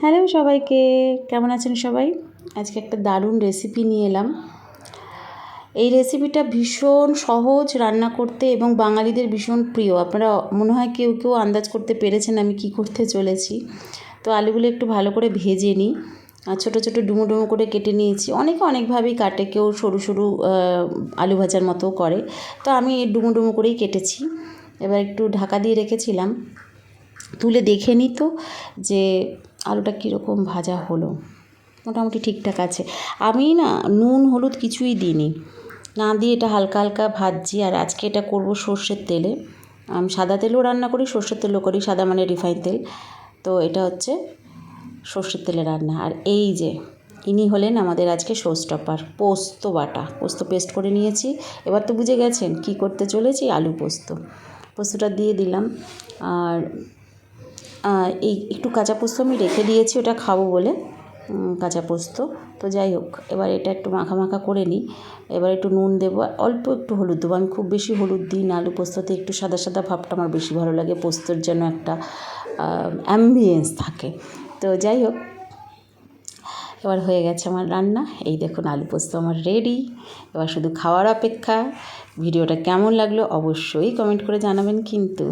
Hello সবাইকে, কেমন আছেন সবাই? আজকে একটা দারুণ রেসিপি নিয়ে এলাম। এই রেসিপিটা ভীষণ সহজ রান্না করতে এবং বাঙালিদের ভীষণ প্রিয়। আপনারা মনে হয় কেউ কেউ আন্দাজ করতে পেরেছেন আমি কি করতে চলেছি। তো আলুগুলো একটু ভালো করে ভেজে নিই। আর ছোটো ছোটো ডুমো ডুমো করে কেটে নিয়েছি। অনেকে অনেকভাবেই কাটে, কেউ সরু সরু আলু ভাজার মতো করে। তো আমি ডুমো ডুমো করেই কেটেছি। এবার একটু ঢাকা দিয়ে রেখেছিলাম। তুলে দেখে নিই তো যে আলুটা কীরকম ভাজা হলো, মোটামুটি ঠিকঠাক আছে। আমি না নুন, হলুদ কিছুই দিইনি। না দিয়ে এটা হালকা হালকা ভাজছি, আর আজকে এটা করব সর্ষের তেলে। আমি, সাদা তেলেও রান্না করি, সর্ষের তেলও করি, সাদা মানে রিফাইন তেল। তো এটা হচ্ছে সর্ষের তেলে রান্না। আর এই যে, ইনি হলেন আমাদের আজকে শোস্টপার পোস্ত বাটা। পোস্ত পেস্ট করে নিয়েছি। এবার তো বুঝে গেছেন কি করতে চলেছি? আলু পোস্ত। পোস্তটা দিয়ে দিলাম। আর এই একটু কাঁচা পোস্ত আমি রেখে দিয়েছি, ওটা খাব বলে। কাঁচা পোস্ত। তো যাই হোক, এবার এটা একটু মাখা মাখা করে নিই। এবার একটু নুন দেবো। অল্প একটু হলুদ দেবো। আমি খুব বেশি হলুদ দিই না। আলু পোস্ততে একটু সাদা সাদা ভাবটা আমার বেশি ভালো লাগে। পোস্তর যেন একটা অ্যাম্বিয়েন্স থাকে। তো যাই হোক, এবার হয়ে গেছে আমার রান্না। এই দেখুন, আলু পোস্ত আমার রেডি এবার শুধু খাওয়ার অপেক্ষা। ভিডিওটা কেমন লাগল অবশ্যই কমেন্ট করে জানাবেন কিন্তু।